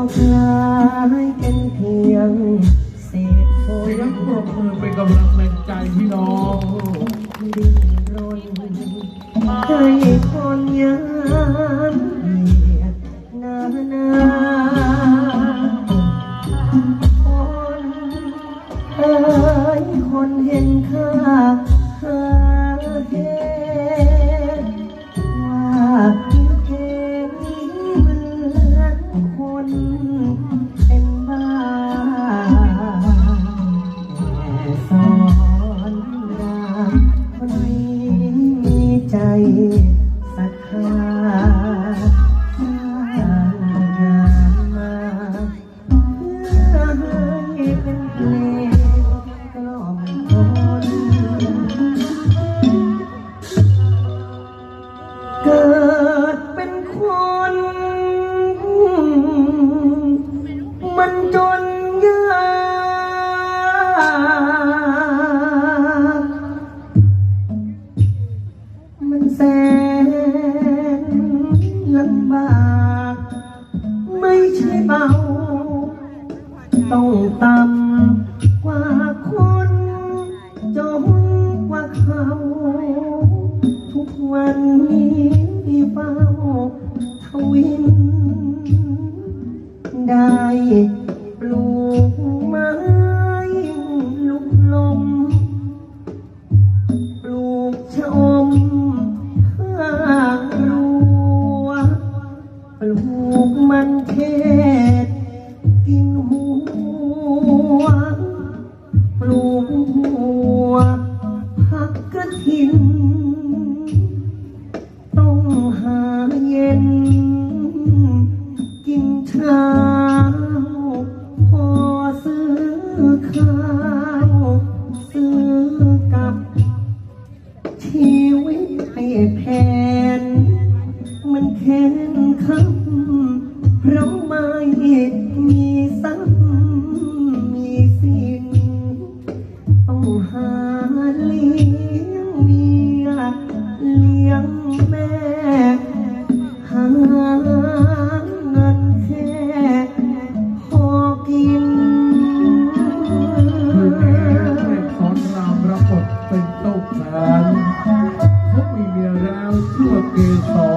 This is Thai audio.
ก็กลายเป็นเพียงเศษโคเสียยงปรบมือเป็นกำลังแรงใจพี่น้องดิ้นรนให้คนยามเหยียดนานาคนเอ้ยคนเห็นค่า ใจศรัทธาสร้างงานมาเพื่อให้เป็นเพลงกล่อมคนเกิดเป็นคน มันจนากไม่ใช่เบา ต้องต่ำกว่าคนจนกว่าเขา ทุกวันนี้เฝ้าทวินได้ มันเทศ กินหัว ปลูกหัวผักกระถิน ต้องหาเย็น กินเช้าพอซื้อข้าวซื้อกับ ชีวิตให้แผนมันแค้นคำ เพราะไม่มีซ้ำมีสิ้นต้องหาเลี้ยงเมียเลี้ยงแม่ หาเงินแค่พอกิน คือแม่สอนรามรับบทเป็นเต้าแขนเขามีเมียแล้วชื่อว่าเกสร